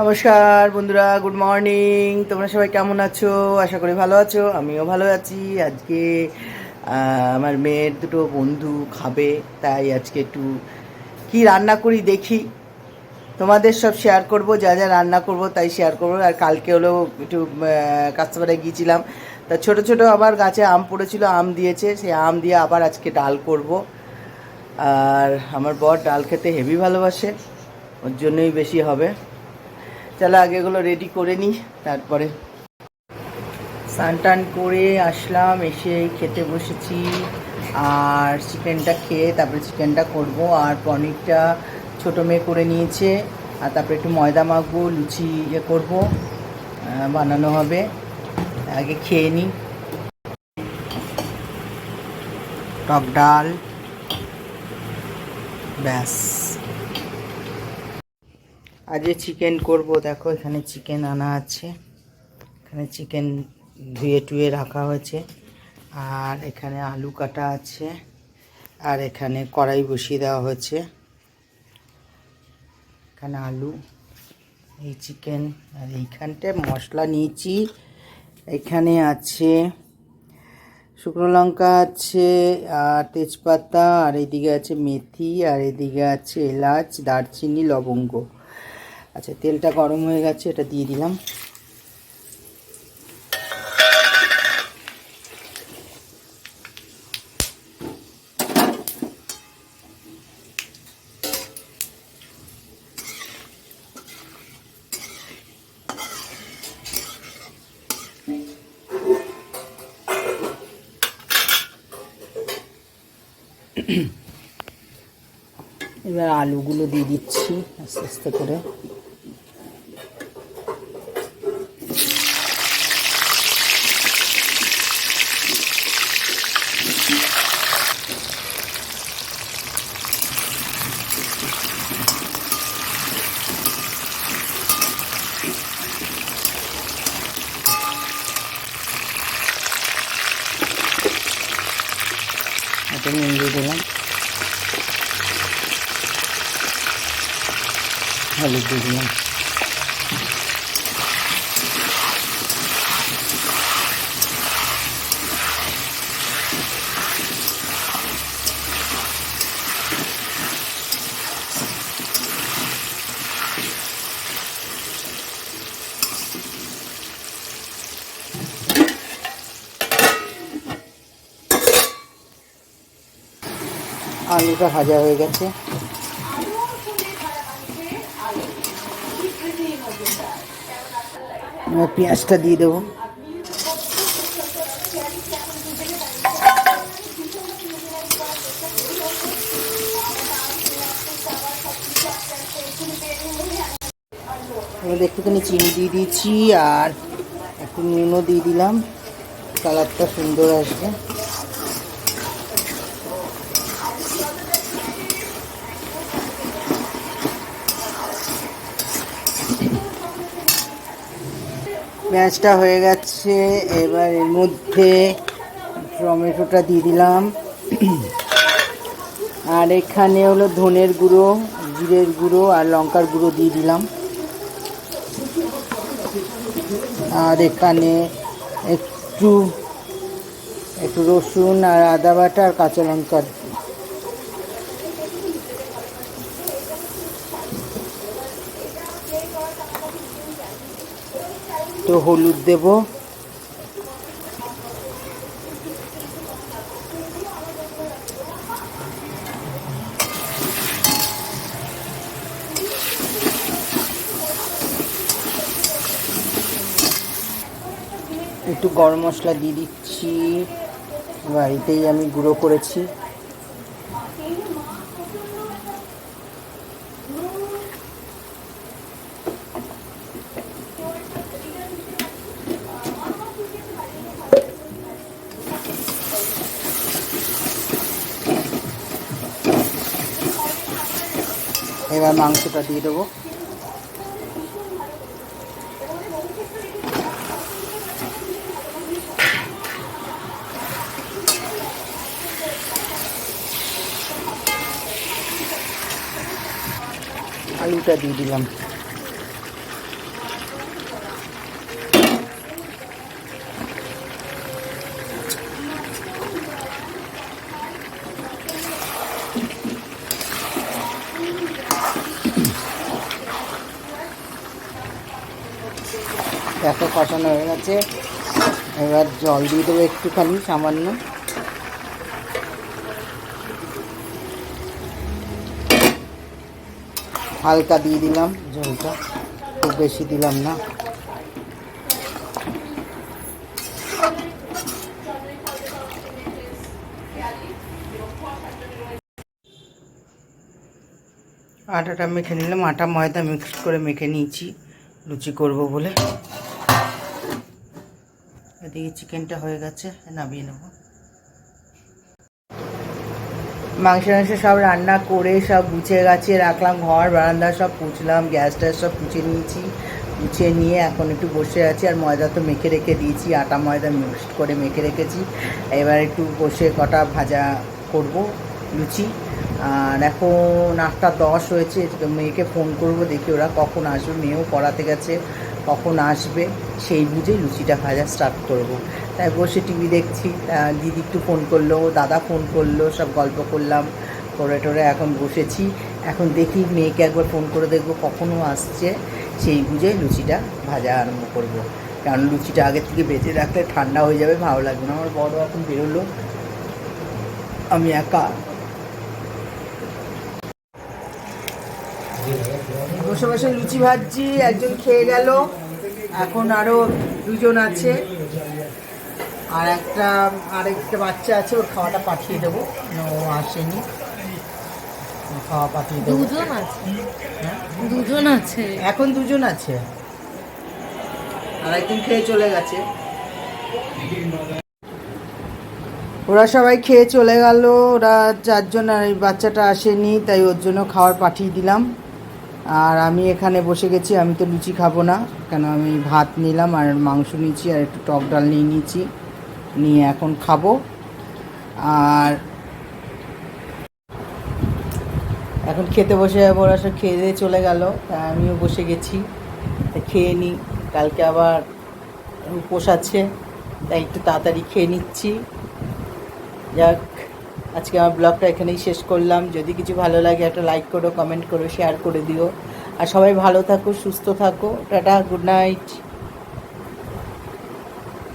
নমস্কার বন্ধুরা good morning তোমরা সবাই কেমন আছো? আশা করি ভালো আছো, আমিও ভালো আছি। আজকে আমার মেয়ের দুটো বন্ধু খাবে, তাই আজকে একটু কি রান্না করি দেখি। তোমাদের সব শেয়ার করব, যা যা রান্না করব তাই শেয়ার করব। আর কালকে হলো একটু কাস্টমারে গিয়েছিলাম। তা ছোট ছোট আবার গাছে আম পড়েছিল, আম দিয়েছে। সেই আম দিয়ে আবার আজকে ডাল করব। আর আমার বর ডাল খেতে হেভি ভালোবাসে, ওর জন্যই বেশি হবে। চলো আগে এগুলো রেডি করে নিই, তারপরে স্নান টান করে আসলাম, এসে খেতে বসেছি। আর চিকেনটা খেয়ে তারপরে চিকেনটা করব। আর পনিরটা ছোটো মেয়ে করে নিয়েছে। আর তারপরে একটু ময়দা মাখবো, লুচি ইয়ে করব বানানো হবে। আগে খেয়ে নিই। টক ডাল। ব্যাস। আজকে চিকেন করব। দেখো, এখানে চিকেন আনা আছে। এখানে চিকেন ধুয়ে টুয়ে রাখা হয়েছে। আর এখানে আলু কাটা আছে। আর এখানে কড়াই বসিয়ে দেওয়া হয়েছে। এখানে আলু, এই চিকেন আর এইখানটায় মশলা নিয়েছি। এখানে আছে শুকনো লঙ্কা আছে, আর তেজপাতা, আর এদিকে আছে মেথি, আর এদিকে আছে এলাচ, দারচিনি, লবঙ্গ। আচ্ছা তেলটা গরম হয়ে গেছে, এটা দিয়ে দিলাম। এবার আলুগুলো দিয়ে দিচ্ছি, আস্তে আস্তে করে। এটা নুন দিয়ে দিলাম হলুদ দিয়ে দিলাম আলুটা ভাজা হয়ে গেছে। পেঁয়াজটা দিয়ে দেবো। একটুখানি চিনি দিয়ে দিয়েছি আর একটু নুনও দিয়ে দিলাম। কালারটা সুন্দর আসবে। পেঁয়াজটা হয়ে গেছে। এবার এর মধ্যে টমেটোটা দিয়ে দিলাম। আর এখানে হলো ধনের গুঁড়ো, জিরের গুঁড়ো আর লঙ্কার গুঁড়ো দিয়ে দিলাম। আর এখানে একটু একটু রসুন আর আদা বাটা আর কাঁচা লঙ্কা তো হলুদ দেব। একটু গরম মশলা দিয়ে দিচ্ছি। বাড়িতেই আমি গুঁড়ো করেছি। এবার মাংসটা দিয়ে দেবো। আলুটা দিয়ে দিলাম। দেখো কষানো হয়ে গেছে। এবার জল দিয়ে দেবো একটুখানি, সামান্য। হালকা দিয়ে দিলাম জলটা, খুব বেশি দিলাম না। আটাটা মেখে নিলাম, আটা ময়দা মিক্স করে মেখে নিয়েছি, লুচি করব বলে। এদিকে চিকেনটা হয়ে গেছে, নামিয়ে নেব। মাংস মাংস সব রান্না করে সব গুছিয়ে গাছিয়ে রাখলাম, ঘর, বারান্দা সব পুছলাম, গ্যাস ট্যাস সব পুছে নিয়েছি গুছিয়ে নিয়ে এখন একটু বসে আছি, আর ময়দা তো মেখে রেখে দিয়েছি, আটা ময়দা মিক্সড করে মেখে রেখেছি। এবার একটু বসে কটা ভাজা করব, লুচি। আর এখন আটটা দশ হয়েছে মেয়েকে ফোন করব, দেখি ওরা কখন আসবে, মেয়েও পড়াতে গেছে। কখন আসবে, সেই বুঝে লুচিটা ভাজা স্টার্ট করব। তাই বসে টিভি দেখছি দিদি একটু ফোন করল, দাদা ফোন করল, সব গল্প করলাম, করে টোরে এখন বসেছি এখন দেখি মেয়েকে একবার ফোন করে দেখব কখনও আসছে, সেই বুঝে লুচিটা ভাজা আরম্ভ করব। কারণ লুচিটা আগের থেকে বেঁচে রাখলে ঠান্ডা হয়ে যাবে, ভালো লাগবে না আমার বড় এখন বেরোলো আমি একা বসে বসে লুচি ভাজছি একজন খেয়ে গেল। এখন আরও দুজন আছে। আর একটা আরেকটা বাচ্চা আছে ওর খাওয়াটা পাঠিয়ে দেবো। ও আসেনি। খাওয়া পাঠিয়ে দেবো। দুজন আছে? হ্যাঁ? দুজন আছে। এখন দুজন আছে। আর একদিন খেয়ে চলে গেছে। ওরা সবাই খেয়ে চলে গেল। ওরা চারজন আর এই বাচ্চাটা আসেনি তাই ওর জন্য খাবার পাঠিয়ে দিলাম। আর আমি এখানে বসে গেছি, আমি তো লুচি খাব না। কেন আমি ভাত নিলাম আর মাংস নিয়েছি আর একটু টক ডাল নিয়ে নিয়েছি, নিয়ে এখন খাব। আর এখন খেতে বসে যাব, ওরা সব খেয়ে দিয়ে চলে গেল তাই আমিও বসে গেছি। খেয়ে নিই, কালকে আবার উপোস আছে, তাই একটু তাড়াতাড়ি খেয়ে নিচ্ছি। যাক। আজকে আমার ব্লগটা এখানেই শেষ করলাম। যদি কিছু ভালো লাগে, একটা লাইক করো কমেন্ট করো শেয়ার করে দিও। আর সবাই ভালো থাকো, সুস্থ থাকো। Tata good night